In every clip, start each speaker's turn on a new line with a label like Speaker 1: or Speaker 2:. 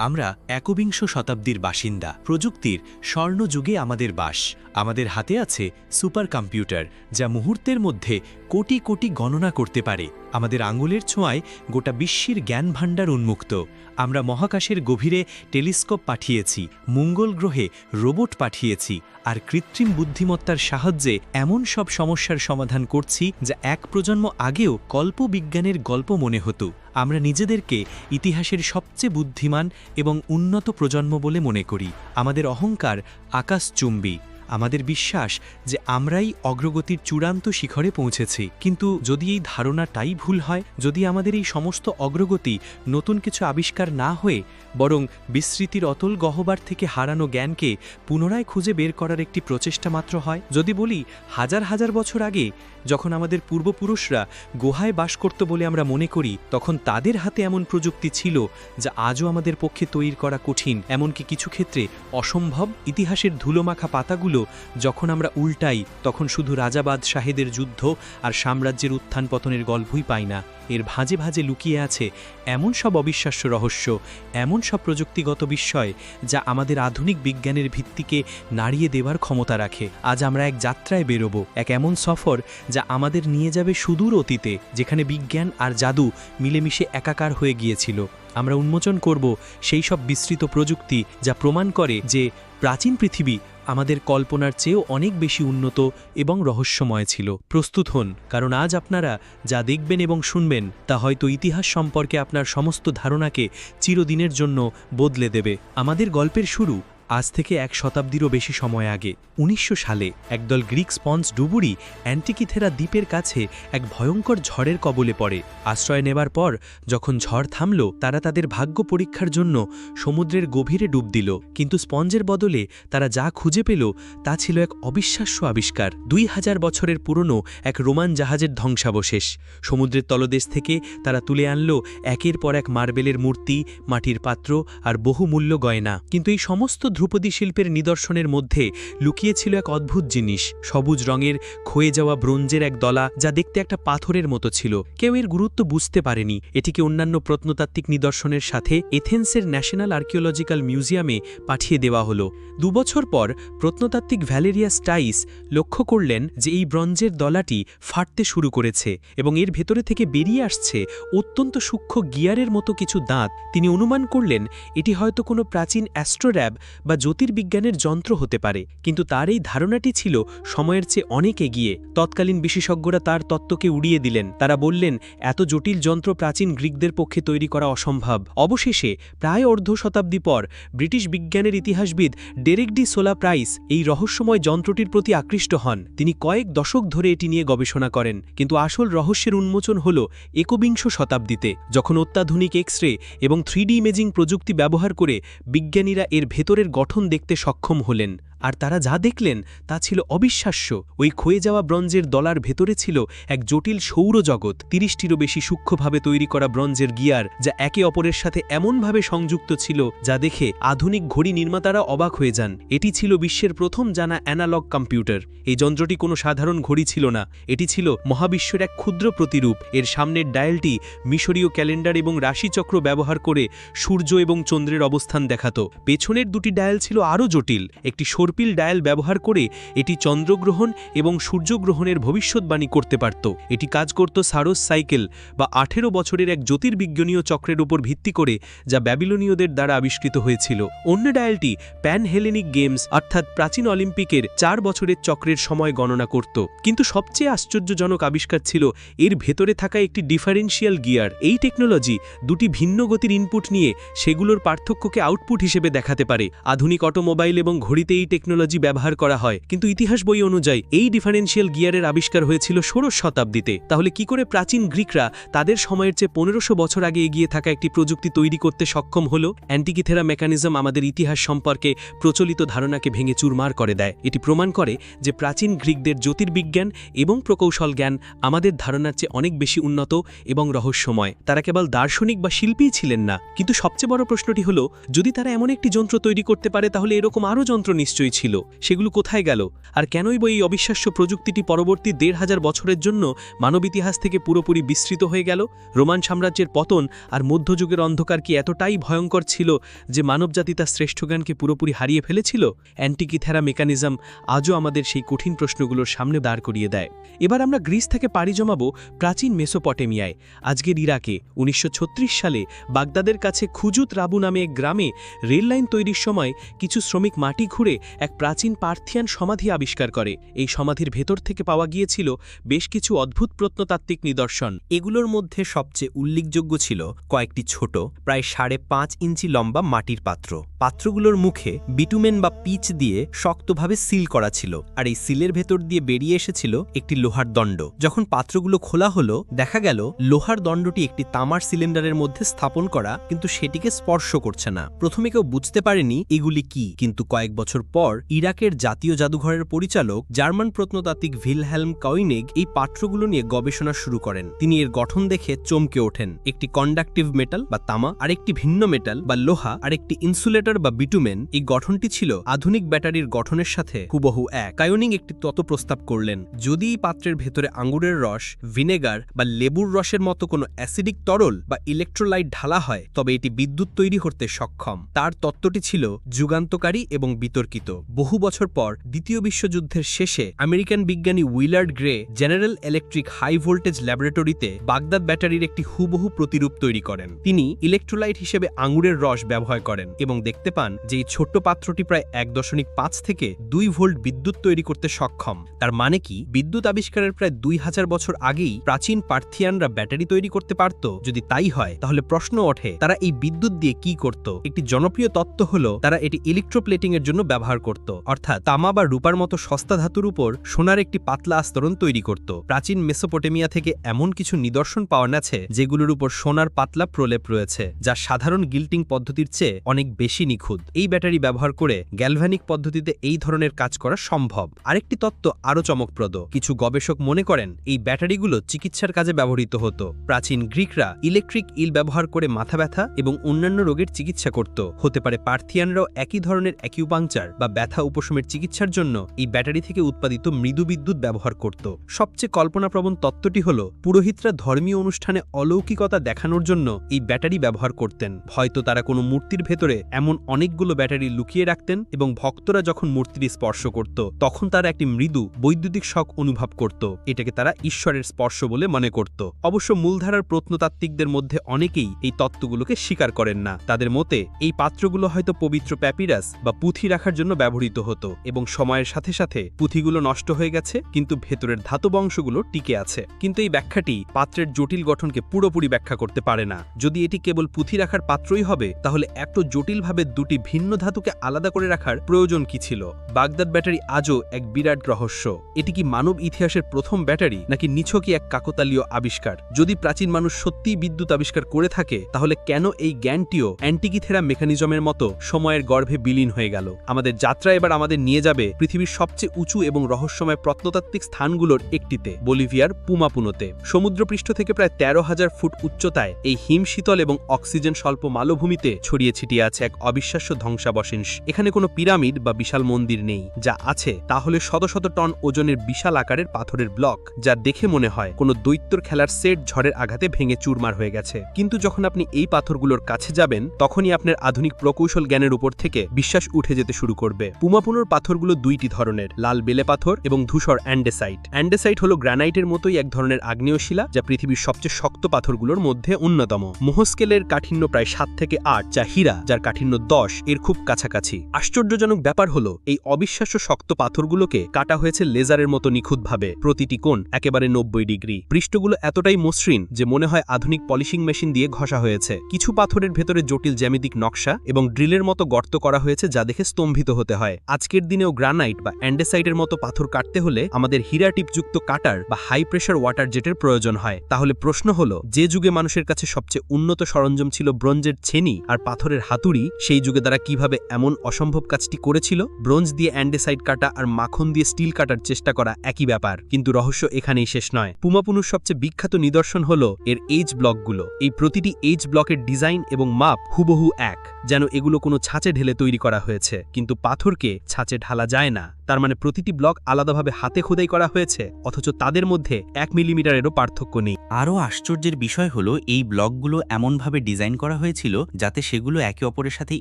Speaker 1: আমরা একবিংশ শতাব্দীর বাসিন্দা প্রযুক্তির স্বর্ণযুগে আমাদের বাস। আমাদের হাতে আছে সুপার কম্পিউটার যা মুহূর্তের মধ্যে কোটি কোটি গণনা করতে পারে। আমাদের আঙুলের ছোঁয়ায় গোটা বিশ্বের জ্ঞান ভাণ্ডার উন্মুক্ত। আমরা মহাকাশের গভীরে টেলিস্কোপ পাঠিয়েছি, মঙ্গল গ্রহে রোবট পাঠিয়েছি, আর কৃত্রিম বুদ্ধিমত্তার সাহায্যে এমন সব সমস্যার সমাধান করছি যা এক প্রজন্ম আগেও কল্পবিজ্ঞানের গল্প মনে হতো। আমরা নিজেদেরকে ইতিহাসের সবচেয়ে বুদ্ধিমান এবং উন্নত প্রজন্ম বলে মনে করি। আমাদের অহংকার আকাশচুম্বী। আমাদের বিশ্বাস যে আমরাই অগ্রগতির চূড়ান্ত শিখরে পৌঁছেছি। কিন্তু যদি এই ধারণাটাই ভুল হয়, যদি আমাদের এই সমস্ত অগ্রগতি নতুন কিছু আবিষ্কার না হয়ে, বরং বিস্মৃতির অতল গহবার থেকে হারানো জ্ঞানকে পুনরায় খুঁজে বের করার একটি প্রচেষ্টা মাত্র হয়, যদি বলি হাজার হাজার বছর আগে যখন আমাদের পূর্বপুরুষরা গুহায় বাস করত বলে আমরা মনে করি, তখন তাদের হাতে এমন প্রযুক্তি ছিল যা আজও আমাদের পক্ষে তৈরি করা কঠিন। এমনকি কিছু ক্ষেত্রে অসম্ভব ইতিহাসের ধুলোমাখা পাতাগুলো যখন আমরা উল্টাই, তখন শুধু রাজাবাদ শাহেদের যুদ্ধ আর সাম্রাজ্যের উত্থান পতনের গল্পই পাই না। এর ভাঁজে ভাঁজে লুকিয়ে আছে এমন সব অবিশ্বাস্য রহস্য, এমন সব প্রযুক্তিগত বিস্ময় যা আমাদের আধুনিক বিজ্ঞানের ভিত্তিকে নাড়িয়ে দেওয়ার ক্ষমতা রাখে। আজ আমরা এক যাত্রায় বেরোব, এক এমন সফর যা আমাদের নিয়ে যাবে সুদূর অতীতে, যেখানে বিজ্ঞান আর জাদু মিলেমিশে একাকার হয়ে গিয়েছিল। আমরা উন্মোচন করব সেই সব বিস্তৃত প্রযুক্তি যা প্রমাণ করে যে প্রাচীন পৃথিবী আমাদের কল্পনার চেয়েও অনেক বেশি উন্নত এবং রহস্যময় ছিল। প্রস্তুত হন, কারণ আজ আপনারা যা দেখবেন এবং শুনবেন, তা হয়তো ইতিহাস সম্পর্কে আপনার সমস্ত ধারণাকে চিরদিনের জন্য বদলে দেবে। আমাদের গল্পের শুরু আজ থেকে এক শতাব্দীরও বেশি সময় আগে, উনিশশো সালে, একদল গ্রিক স্পঞ্জ ডুবুরি অ্যান্টিকিথেরা দ্বীপের কাছে এক ভয়ঙ্কর ঝড়ের কবলে পড়ে। আশ্রয় নেবার পর, যখন ঝড় থামল, তারা তাদের ভাগ্য পরীক্ষার জন্য সমুদ্রের গভীরে ডুব দিল। কিন্তু স্পঞ্জের বদলে তারা যা খুঁজে পেল, তা ছিল এক অবিশ্বাস্য আবিষ্কার। দুই হাজার বছরের পুরনো এক রোমান জাহাজের ধ্বংসাবশেষ। সমুদ্রের তলদেশ থেকে তারা তুলে আনল একের পর এক মার্বেলের মূর্তি, মাটির পাত্র আর বহুমূল্য গয়না। কিন্তু এই সমস্ত ধ্রুপদী শিল্পের নিদর্শনের মধ্যে লুকিয়েছিল এক অদ্ভুত জিনিস, সবুজ রঙের ক্ষয়ে যাওয়া ব্রোঞ্জের এক দলা যা দেখতে একটা পাথরের মতো ছিল। কেউ এর গুরুত্ব বুঝতে পারেনি। এটিকে অন্যান্য প্রত্নতাত্ত্বিক নিদর্শনের সাথে এথেন্সের ন্যাশনাল আর্কিওলজিক্যাল মিউজিয়ামে পাঠিয়ে দেওয়া হলো। দুবছর পর প্রত্নতাত্ত্বিক ভ্যালেরিয়া স্টাইস লক্ষ্য করলেন যে এই ব্রঞ্জের দলাটি ফাটতে শুরু করেছে এবং এর ভেতরে থেকে বেরিয়ে আসছে অত্যন্ত সূক্ষ্ম গিয়ারের মতো কিছু দাঁত। তিনি অনুমান করলেন, এটি হয়তো কোনো প্রাচীন অ্যাস্ট্রোর্যাব বা জ্যোতির্বিজ্ঞানের যন্ত্র হতে পারে, কিন্তু তার এই ধারণাটি ছিল সময়ের চেয়ে অনেক এগিয়ে। তৎকালীন বিশেষজ্ঞরা তার তত্ত্বকে উড়িয়ে দিলেন। তারা বললেন, এত জটিল যন্ত্র প্রাচীন গ্রিকদের পক্ষে তৈরি করা অসম্ভব। অবশেষে, প্রায় অর্ধ শতাব্দী পর, ব্রিটিশ বিজ্ঞানের ইতিহাসবিদ ডেরেক ডি সোলা প্রাইস এই রহস্যময় যন্ত্রটির প্রতি আকৃষ্ট হন। তিনি কয়েক দশক ধরে এটি নিয়ে গবেষণা করেন, কিন্তু আসল রহস্যের উন্মোচন হল একবিংশ শতাব্দীতে, যখন অত্যাধুনিক এক্স রে এবং থ্রি ইমেজিং প্রযুক্তি ব্যবহার করে বিজ্ঞানীরা এর ভেতরের গঠন দেখতে সক্ষম হলেন। আর তারা যা দেখলেন তা ছিল অবিশ্বাস্য। ওই ক্ষয়ে যাওয়া ব্রঞ্জের দলার ভেতরে ছিল এক জটিল সৌরজগৎ। তিরিশটিরও বেশি সূক্ষ্মভাবে তৈরি করা ব্রঞ্জের গিয়ার, যা একে অপরের সাথে এমনভাবে সংযুক্ত ছিল, যা দেখে আধুনিক ঘড়ি নির্মাতারা অবাক হয়ে যান। এটি ছিল বিশ্বের প্রথম জানা অ্যানালগ কম্পিউটার। এই যন্ত্রটি কোনো সাধারণ ঘড়ি ছিল না। এটি ছিল মহাবিশ্বের এক ক্ষুদ্র প্রতিরূপ। এর সামনের ডায়ালটি মিশরীয় ক্যালেন্ডার এবং রাশিচক্র ব্যবহার করে সূর্য এবং চন্দ্রের অবস্থান দেখাত। পেছনের দুটি ডায়াল ছিল আরও জটিল। একটি সর্পিল ডায়াল ব্যবহার করে এটি চন্দ্রগ্রহণ এবং সূর্যগ্রহণের ভবিষ্যৎবাণী করতে পারত। এটি কাজ করত সারস সাইকেল বা আঠেরো বছরের এক জ্যোতির্বিজ্ঞানীয় চক্রের উপর ভিত্তি করে, যা ব্যাবিলনীয়দের দ্বারা আবিষ্কৃত হয়েছিল। অন্য ডায়ালটি প্যান হেলেনিক গেমস অর্থাৎ প্রাচীন অলিম্পিকের চার বছরের চক্রের সময় গণনা করত। কিন্তু সবচেয়ে আশ্চর্যজনক আবিষ্কার ছিল, এর ভেতরে থাকা একটি ডিফারেন্সিয়াল গিয়ার। এই টেকনোলজি দুটি ভিন্ন গতির ইনপুট নিয়ে সেগুলোর পার্থক্যকে আউটপুট হিসেবে দেখাতে পারে। আধুনিক অটোমোবাইল এবং ঘড়িতে এই টেকনোলজি ব্যবহার করা হয়, কিন্তু ইতিহাস বই অনুযায়ী এই ডিফারেন্সিয়াল গিয়ারের আবিষ্কার হয়েছিল ষোড়শ শতাব্দীতে। তাহলে কি করে প্রাচীন গ্রিকরা তাদের সময়ের চেয়ে পনেরোশো বছর আগে এগিয়ে থাকা একটি প্রযুক্তি তৈরি করতে সক্ষম হল? অ্যান্টিকিথেরা মেকানিজম আমাদের ইতিহাস সম্পর্কে প্রচলিত ধারণাকে ভেঙে চুরমার করে দেয়। এটি প্রমাণ করে যে প্রাচীন গ্রিকদের জ্যোতির্বিজ্ঞান এবং প্রকৌশল জ্ঞান আমাদের ধারণার চেয়ে অনেক বেশি উন্নত এবং রহস্যময়। তারা কেবল দার্শনিক বা শিল্পীই ছিলেন না। কিন্তু সবচেয়ে বড় প্রশ্নটি হল, যদি তারা এমন একটি যন্ত্র তৈরি করতে পারে, তাহলে এরকম আরও যন্ত্র নিশ্চয়ই সেগুলোই ছিল, সেগুলো কোথায় গেল? আর কেনই বা এই অবিশ্বাস্য প্রযুক্তিটি পরবর্তী দেড় হাজার বছরের জন্য মানব ইতিহাস থেকে পুরোপুরি বিস্তৃত হয়ে গেল? রোমান সাম্রাজ্যের পতন আর মধ্যযুগের অন্ধকার কি এতটাই ভয়ঙ্কর ছিল যে মানবজাতি তার শ্রেষ্ঠ জ্ঞানকে পুরোপুরি হারিয়ে ফেলেছিল? অ্যান্টিকিথেরা মেকানিজম আজও আমাদের সেই কঠিন প্রশ্নগুলোর সামনে দাঁড় করিয়ে দেয়। এবার আমরা গ্রিস থেকে পাড়ি জমাবো প্রাচীন মেসোপটেমিয়ায়। আজকের ইরাকে উনিশশো ছত্রিশ সালে বাগদাদের কাছে খুজুত রাবু নামে গ্রামে রেললাইন তৈরির সময় কিছু শ্রমিক মাটি ঘুরে এক প্রাচীন পার্থিয়ান সমাধি আবিষ্কার করে। এই সমাধির ভেতর থেকে পাওয়া গিয়েছিল বেশ কিছু অদ্ভুত প্রত্নতাত্ত্বিক নিদর্শন।
Speaker 2: এগুলোর মধ্যে সবচেয়ে উল্লেখযোগ্য ছিল কয়েকটি ছোট, প্রায় সাড়ে পাঁচ ইঞ্চি লম্বা মাটির পাত্র। পাত্রগুলোর মুখে বিটুমেন বা পিচ দিয়ে শক্তভাবে সিল করা ছিল আর এই সিলের ভেতর দিয়ে বেরিয়ে এসেছিল একটি লোহার দণ্ড। যখন পাত্রগুলো খোলা হলো, দেখা গেল লোহার দণ্ডটি একটি তামার সিলিন্ডারের মধ্যে স্থাপন করা, কিন্তু সেটিকে স্পর্শ করছে না। প্রথমে কেউ বুঝতে পারেনি এগুলি কি, কিন্তু কয়েক বছর পর ইরাকের জাতীয় জাদুঘরের পরিচালক জার্মান প্রত্নতাত্ত্বিক ভিলহেলম কাউইনেগ এই পাত্রগুলো নিয়ে গবেষণা শুরু করেন। তিনি এর গঠন দেখে চমকে ওঠেন। একটি কন্ডাক্টিভ মেটাল বা তামা, আরেকটি ভিন্ন মেটাল বা লোহা, আরেকটি ইনসুলেটর বা বিটুমেন। এই গঠনটি ছিল আধুনিক ব্যাটারির গঠনের সাথে হুবহু এক। কায়োনিং একটি তত প্রস্তাব করলেন, যদি এই পাত্রের ভেতরে আঙ্গুরের রস, ভিনেগার বা লেবুর রসের মতো কোনো অ্যাসিডিক তরল বা ইলেকট্রোলাইট ঢালা হয়, তবে এটি বিদ্যুৎ তৈরি করতে সক্ষম। তার তত্ত্বটি ছিল যুগান্তকারী এবং বিতর্কিত। বহু বছর পর দ্বিতীয় বিশ্বযুদ্ধের শেষে আমেরিকান বিজ্ঞানী Willard Gray General Electric high voltage ল্যাবরেটরিতে বাগদাদ ব্যাটারির একটি হুবহু প্রতিরূপ তৈরি করেন। তিনি ইলেকট্রোলাইট হিসেবে আঙুরের রস ব্যবহার করেন এবং দেখতে পান যে এই ছোট্ট পাত্রটি প্রায় এক দশমিক পাঁচ থেকে দুই ভোল্ট বিদ্যুৎ তৈরি করতে সক্ষম। তার মানে কি? বিদ্যুৎ আবিষ্কারের প্রায় দুই হাজার বছর আগেই প্রাচীন পার্থিয়ানরা ব্যাটারি তৈরি করতে পারত। যদি তাই হয়, তাহলে প্রশ্ন ওঠে, তারা এই বিদ্যুৎ দিয়ে কি করত? একটি জনপ্রিয় তত্ত্ব হল, তারা এটি ইলেকট্রোপ্লেটিং এর জন্য ব্যবহার করত, অর্থাৎ তামা বা রূপার মতো সস্তা ধাতুর উপর সোনার একটি পাতলা আস্তরণ তৈরি করত। প্রাচীন মেসোপটেমিয়া থেকে এমন কিছু নিদর্শন পাওয়া গেছে যেগুলোর উপর সোনার পাতলা প্রলেপ রয়েছে, যা সাধারণ গিল্টিং পদ্ধতির চেয়ে অনেক বেশি নিখুঁত। এই ব্যাটারি ব্যবহার করে গ্যালভ্যানিক পদ্ধতিতে এই ধরনের কাজ করা সম্ভব। আরেকটি তত্ত্ব আরও চমকপ্রদ, কিছু গবেষক মনে করেন এই ব্যাটারিগুলো চিকিৎসার কাজে ব্যবহৃত হতো। প্রাচীন গ্রিকরা ইলেকট্রিক ইল ব্যবহার করে মাথা ব্যথা এবং অন্যান্য রোগের চিকিৎসা করত। হতে পারে পার্থিয়ানরাও একই ধরনের অ্যাকিউপাংচার বা ব্যথা উপশমের চিকিৎসার জন্য এই ব্যাটারি থেকে উৎপাদিত মৃদু বিদ্যুৎ ব্যবহার করত। সবচেয়ে কল্পনাপ্রবণ তত্ত্বটি হল, পুরোহিতরা ধর্মীয় অনুষ্ঠানে অলৌকিকতা দেখানোর জন্য এই ব্যাটারি ব্যবহার করতেন। হয়তো তারা কোনো মূর্তির ভেতরে এমন অনেকগুলো ব্যাটারি লুকিয়ে রাখতেন এবং ভক্তরা যখন মূর্তিটি স্পর্শ করত, তখন তারা একটি মৃদু বৈদ্যুতিক শখ অনুভব করত। এটাকে তারা ঈশ্বরের স্পর্শ বলে মনে করত। অবশ্য মূলধারার প্রত্নতাত্ত্বিকদের মধ্যে অনেকেই এই তত্ত্বগুলোকে স্বীকার করেন না। তাদের মতে, এই পাত্রগুলো হয়তো পবিত্র প্যাপিরাস বা পুঁথি রাখার জন্য ব্যবহৃত হতো এবং সময়ের সাথে সাথে পুঁথিগুলো নষ্ট হয়ে গেছে, কিন্তু ভেতরের ধাতব অংশগুলো টিকে আছে। কিন্তু এই ব্যাখ্যাটি পাত্রের জটিল গঠনকে পুরোপুরি ব্যাখ্যা করতে পারে না। যদি এটি কেবল পুঁথি রাখার পাত্রই হবে, তাহলে এত জটিলভাবে দুটি ভিন্ন ধাতুকে আলাদা করে রাখার প্রয়োজন কি ছিল? বাগদাদ ব্যাটারি আজও এক বিরাট রহস্য। এটি কি মানব ইতিহাসের প্রথম ব্যাটারি, নাকি নিছকই এক কাকতালীয় আবিষ্কার? যদি প্রাচীন মানুষ সত্যিই বিদ্যুৎ আবিষ্কার করে থাকে, তাহলে কেন এই জ্ঞানটিও অ্যান্টিকিথেরা মেকানিজমের মতো সময়ের গর্ভে বিলীন হয়ে গেল? আমাদের যাত্রা এবার আমাদের নিয়ে যাবে পৃথিবীর সবচেয়ে উঁচু এবং রহস্যময় প্রত্নতাত্ত্বিক স্থানগুলোর একটিতে, বলিভিয়ার পুমাপুনোতে। সমুদ্রপৃষ্ঠ থেকে প্রায় তেরো হাজার ফুট উচ্চতায় এই হিম শীতল এবং অক্সিজেন স্বল্প মালভূমিতে ছড়িয়ে ছিটিয়ে আছে এক অবিশ্বাস্য ধ্বংসাবশেষ। এখানে কোনো পিরামিড বা বিশাল মন্দির নেই, যা আছে, তাহলে শত শত টন ওজনের বিশাল আকারের পাথরের ব্লক, যা দেখে মনে হয় কোনো দৈত্যর খেলার সেট ঝড়ের আঘাতে ভেঙে চুরমার হয়ে গেছে। কিন্তু যখন আপনি এই পাথরগুলোর কাছে যাবেন, তখনই আপনার আধুনিক প্রকৌশল জ্ঞানের উপর থেকে বিশ্বাস উঠে যেতে শুরু করবে। পুমাপুনোর পাথরগুলো দুইটি ধরনের, লাল বেলে পাথর এবং ধূসর অ্যান্ডেসাইট। অ্যান্ডেসাইট হলো গ্রানাইটের মতোই এক ধরনের আগ্নেয় শিলা যা পৃথিবীর সবচেয়ে শক্ত পাথরগুলোর মধ্যে অন্যতম। মোহস্কেলের কাঠিন্য প্রায় সাত থেকে আট, যা হীরা, যার কাঠিন্য দশ, এর খুব কাছাকাছি। আশ্চর্যজনক ব্যাপার হলো, এই অবিশ্বাস্য শক্ত পাথরগুলোকে কাটা হয়েছে লেজারের মতো নিখুঁতভাবে, প্রতিটি কোণ একেবারে নব্বই ডিগ্রি। পৃষ্ঠগুলো এতটাই মসৃণ যে মনে হয় আধুনিক পলিশিং মেশিন দিয়ে ঘষা হয়েছে। কিছু পাথরের ভেতরে জটিল জ্যামিতিক নকশা এবং ড্রিলের মতো গর্ত করা হয়েছে যা দেখে স্তম্ভিত হতে হয়, আজকের দিনেও গ্রানাইট বা অ্যান্ডেসাইটের মতো পাথর কাটতে হলে আমাদের হীরা টিপযুক্ত কাটার বা হাই প্রেশার ওয়াটার জেটের প্রয়োজন হয়। তাহলে প্রশ্ন হলো, যে যুগে মানুষের কাছে সবচেয়ে উন্নত সরঞ্জাম ছিল ব্রোঞ্জের ছেনি আর পাথরের হাতুড়ি, সেই যুগে তারা কীভাবে এমন অসম্ভব কাজটি করেছিল? ব্রোঞ্জ দিয়ে অ্যান্ডেসাইট কাটা আর মাখন দিয়ে স্টিল কাটার চেষ্টা করা একই ব্যাপার, কিন্তু রহস্য এখানেই শেষ নয়। পুমাপুনুর সবচেয়ে বিখ্যাত নিদর্শন হল এর এইচ ব্লকগুলো এই প্রতিটি এইচ ব্লকের ডিজাইন এবং মাপ হুবহু এক, যেন এগুলো কোনো ছাঁচে ঢেলে তৈরি করা হয়েছে। কিন্তু পাথর
Speaker 1: পাথরকে ছাঁচে ঢালা যায় না। তার মানে প্রতিটি ব্লক আলাদাভাবে হাতে খোদাই করা হয়েছে, অথচ তাদের মধ্যে এক মিলিমিটারেরও পার্থক্য নেই।
Speaker 3: আরও আশ্চর্যের বিষয় হলো, এই ব্লকগুলো এমনভাবে ডিজাইন করা হয়েছিল যাতে সেগুলো একে অপরের সাথে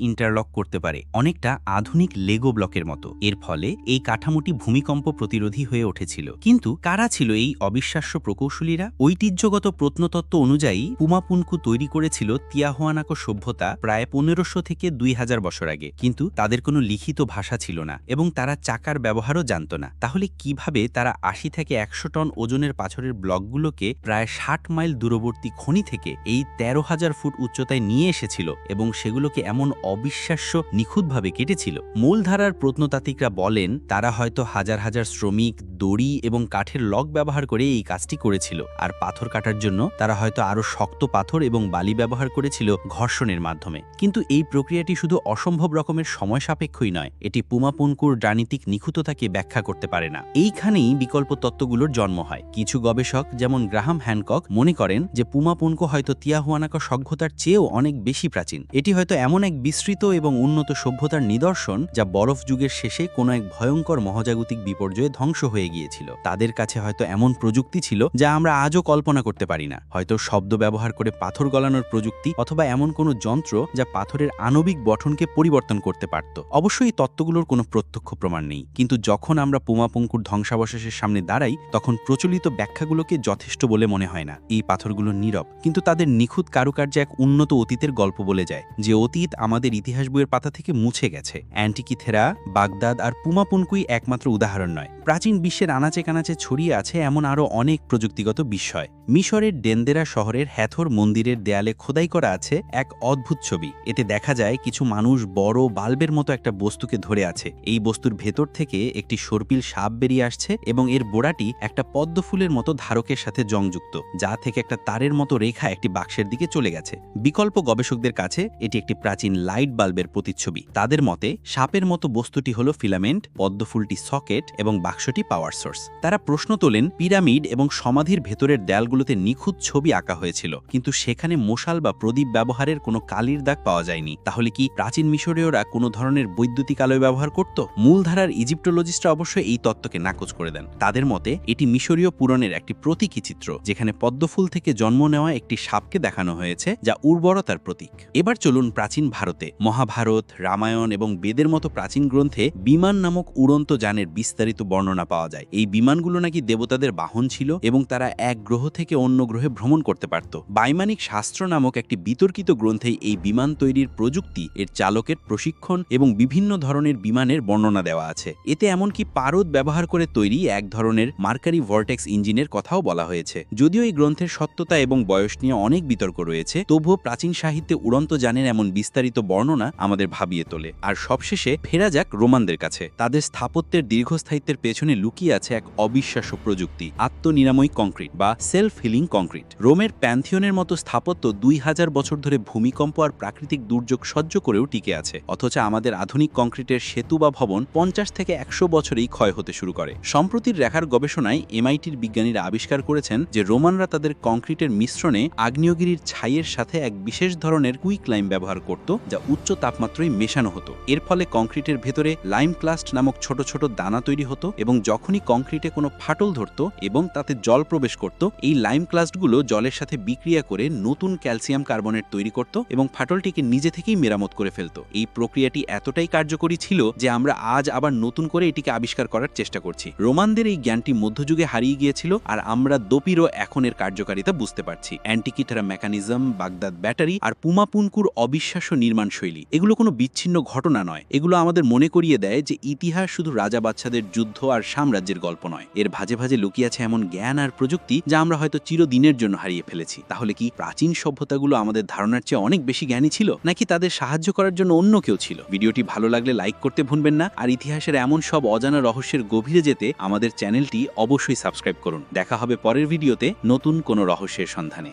Speaker 3: ইন্টারলক করতে পারে, অনেকটা আধুনিক লেগো ব্লকের মতো। এর ফলে এই কাঠামোটি ভূমিকম্প প্রতিরোধী হয়ে উঠেছিল। কিন্তু কারা ছিল এই অবিশ্বাস্য প্রকৌশলীরা? ঐতিহ্যগত প্রত্নতত্ত্ব অনুযায়ী, পুমাপুনকু তৈরি করেছিল তিয়াহুয়ানাকো সভ্যতা প্রায় পনেরোশো থেকে দুই হাজার বছর আগে। কিন্তু তাদের কোনো লিখিত ভাষা ছিল না এবং তারা চাকার ব্যবহারও জানত না। তাহলে কীভাবে তারা আশি থেকে একশো টন ওজনের পাথরের ব্লকগুলোকে প্রায় ষাট মাইল দূরবর্তী খনি থেকে এই তেরো হাজার ফুট উচ্চতায় নিয়ে এসেছিল এবং সেগুলোকে এমন অবিশ্বাস্য নিখুঁতভাবে কেটেছিল? মূলধারার প্রত্নতাত্ত্বিকরা বলেন, তারা হয়তো হাজার হাজার শ্রমিক, দড়ি এবং কাঠের লক ব্যবহার করে এই কাজটি করেছিল। আর পাথর কাটার জন্য তারা হয়তো আরও শক্ত পাথর এবং বালি ব্যবহার করেছিল ঘর্ষণের মাধ্যমে। কিন্তু এই প্রক্রিয়াটি শুধু অসম্ভব রকমের সময় সাপেক্ষই নয়, এটি পুমাপুনকুর রাজনীতিক নিখুঁততাকে ব্যাখ্যা করতে পারে না। এইখানেই বিকল্প তত্ত্বগুলোর জন্ম হয়। কিছু গবেষক, যেমন গ্রাহাম হ্যানকক, মনে করেন যে পুমাপুনকো হয়তো তিয়াহুয়ানাকা সভ্যতার চেয়েও অনেক বেশি প্রাচীন। এটি হয়তো এমন এক বিস্তৃত এবং উন্নত সভ্যতার নিদর্শন যা বরফ যুগের শেষে কোনো এক ভয়ঙ্কর মহাজাগতিক বিপর্যয়ে ধ্বংস হয়ে গিয়েছিল। তাদের কাছে হয়তো এমন প্রযুক্তি ছিল যা আমরা আজও কল্পনা করতে পারি না। হয়তো শব্দ ব্যবহার করে পাথর গলানোর প্রযুক্তি অথবা এমন কোনো যন্ত্র যা পাথরের আণবিক গঠনকে পরিবর্তন করতে পারত। অবশ্যই তত্ত্বগুলোর কোনো প্রত্যক্ষ প্রমাণ নেই। কিন্তু যখন আমরা পুমাপঙ্কুর ধ্বংসাবশেষের সামনে দাঁড়াই, তখন প্রচলিত ব্যাখ্যাগুলোকে যথেষ্ট বলে মনে হয় না। এই পাথরগুলো নীরব, কিন্তু তাদের নিখুঁত কারুকার্য এক উন্নত অতীতের গল্প বলে যায়, যে অতীত আমাদের ইতিহাস বইয়ের পাতা থেকে মুছে গেছে। অ্যান্টিকিথেরা, বাগদাদ আর পুমাপুনকুই একমাত্র উদাহরণ নয়। প্রাচীন বিশ্বের আনাচে কানাচে ছড়িয়ে আছে এমন আরও অনেক প্রযুক্তিগত বিষয়। মিশরের ডেন্দেরা শহরের হ্যাথর মন্দিরের দেয়ালে খোদাই করা আছে এক অদ্ভুত ছবি। এতে দেখা যায় কিছু মানুষ বড় বাল্বের মতো একটা বস্তুকে ধরে আছে। এই বস্তুর ভেতর থেকে একটি সর্পিল সাপ বেরিয়ে আসছে এবং এর বোড়াটি একটা পদ্ম ফুলের মতো ধারকের সাথে জংযুক্ত, যা থেকে একটা তারের মতো রেখা একটি বাক্সের দিকে চলে গেছে। বিকল্প গবেষকদের কাছে এটি একটি প্রাচীন লাইট বাল্বের প্রতিচ্ছবি। তাদের মতে, সাপের মতো বস্তুটি হলো ফিলামেন্ট পদ্মফুলটি সকেট এবং বাক্সটি পাওয়ার সোর্স। তারা প্রশ্ন তোলেন, পিরামিড এবং সমাধির ভেতরের দেয়ালগুলোতে নিখুঁত ছবি আঁকা হয়েছিল, কিন্তু সেখানে মশাল বা প্রদীপ ব্যবহারের কোনো কালির দাগ পাওয়া যায়নি। তাহলে কি প্রাচীন মিশরীয়রা কোনো ধরনের বৈদ্যুতিক আলোয় ব্যবহার করত? মূলধারার ইজিপ্টোলজিস্টরা অবশ্য এই তত্ত্বকে নাকচ করে দেন। তাদের মতে, এটি মিশরীয় পুরাণের একটি প্রতীকী চিত্র, যেখানে পদ্মফুল থেকে জন্ম নেওয়া একটি সাপকে দেখানো হয়েছে যা উর্বরতার প্রতীক। এবার চলুন প্রাচীন ভারতে, মহাভারত, রামায়ণ এবং বেদের মতো প্রাচীন গ্রন্থে বিমান নামক উড়ন্ত যানের বিস্তারিত বর্ণনা পাওয়া যায়। এই বিমানগুলো নাকি দেবতাদের বাহন ছিল এবং তারা এক গ্রহ থেকে অন্য গ্রহে ভ্রমণ করতে পারত। বাইমানিক শাস্ত্র নামক একটি বিতর্কিত গ্রন্থে এই বিমান তৈরির প্রযুক্তি, এর চালকের প্রশিক্ষণ এবং বিভিন্ন ধরনের বিমানের বর্ণনা দেওয়া আছে। এতে এমনকি পারদ ব্যবহার করে তৈরি এক ধরনের মার্কারি ভর্টেক্স ইঞ্জিনের কথাও বলা হয়েছে। যদিও এই গ্রন্থের সত্যতা এবং বয়স নিয়ে অনেক বিতর্ক রয়েছে, তবুও প্রাচীন সাহিত্যে উড়ন্ত যানের এমন বিস্তারিত বর্ণনা আমাদের ভাবিয়ে তোলে। আর সবশেষে ফেরা যাক রোমানদের কাছে। তাদের স্থাপত্যের দীর্ঘস্থায়িত্বের পেছনে লুকিয়ে আছে এক অবিশ্বাস্য প্রযুক্তি, আত্মনিরাময় কংক্রিট বা সেলফ হিলিং কংক্রিট। রোমের প্যান্থিয়নের মতো স্থাপত্য দুই হাজার বছর ধরে ভূমিকম্প আর প্রাকৃতিক দুর্যোগ সহ্য করেও টিকে আছে। অথচ আমাদের আধুনিক কংক্রিটের সেতু বা ভবন পঞ্চাশ থেকে একশো বছরেই ক্ষয় হতে শুরু করে। সম্প্রতির রেখার গবেষণায় এমআইটির বিজ্ঞানীরা আবিষ্কার করেছেন যে রোমানরা তাদের কংক্রিটের মিশ্রণে আগ্নেয়গিরির ছাইয়ের সাথে এক বিশেষ ধরনের কুইক লাইম ব্যবহার করত, যা উচ্চ তাপমাত্রায় মেশানো হতো। এর ফলে কংক্রিটের ভেতরে লাইম ক্লাস্ট নামক ছোট ছোট দানা তৈরি হতো এবং যখনই কংক্রিটে কোনো ফাটল ধরত এবং তাতে জল প্রবেশ করত, এই লাইম ক্লাস্টগুলো জলের সাথে বিক্রিয়া করে নতুন ক্যালসিয়াম কার্বনেট তৈরি করত এবং ফাটলটিকে নিজে থেকেই মেরামত করে ফেলত। এই প্রক্রিয়াটি এতটাই কার্যকরী ছিল যে আমরা আজ আবার নতুন করে এটিকে আবিষ্কার করার চেষ্টা করছি। রোমানদের এই জ্ঞানটি মধ্যযুগে হারিয়ে গিয়েছিল আর আমরা দোপিরও এখন এর কার্যকারিতা বুঝতে পারছি। অ্যান্টিকিটারা মেকানিজম, বাগদাদ ব্যাটারি আর পুমাপুনকুর অবিশ্বাস্য নির্মাণ শৈলী এগুলো কোনো বিচ্ছিন্ন ঘটনা নয়। এগুলো আমাদের মনে করিয়ে দেয় যে ইতিহাস শুধু রাজা বাচ্চাদের যুদ্ধ আর সাম্রাজ্যের গল্প নয়। এর ভাজে ভাজে লুকিয়ে আছে এমন জ্ঞান আর প্রযুক্তি যা আমরা হয়তো চিরদিনের জন্য হারিয়ে ফেলেছি। তাহলে কি প্রাচীন সভ্যতাগুলো আমাদের ধারণার চেয়ে অনেক বেশি জ্ঞানী ছিল? নাকি তাদের সাহায্য করার জন্য অন্য কেউ ছিল? ভিডিওটি ভালো লাগলে লাইক করতে ভুলবেন না। আর ইতিহাসের এমন সব অজানা রহস্যের গভীরে যেতে আমাদের চ্যানেলটি অবশ্যই সাবস্ক্রাইব করুন। দেখা হবে পরের ভিডিওতে নতুন কোনো রহস্যের সন্ধানে।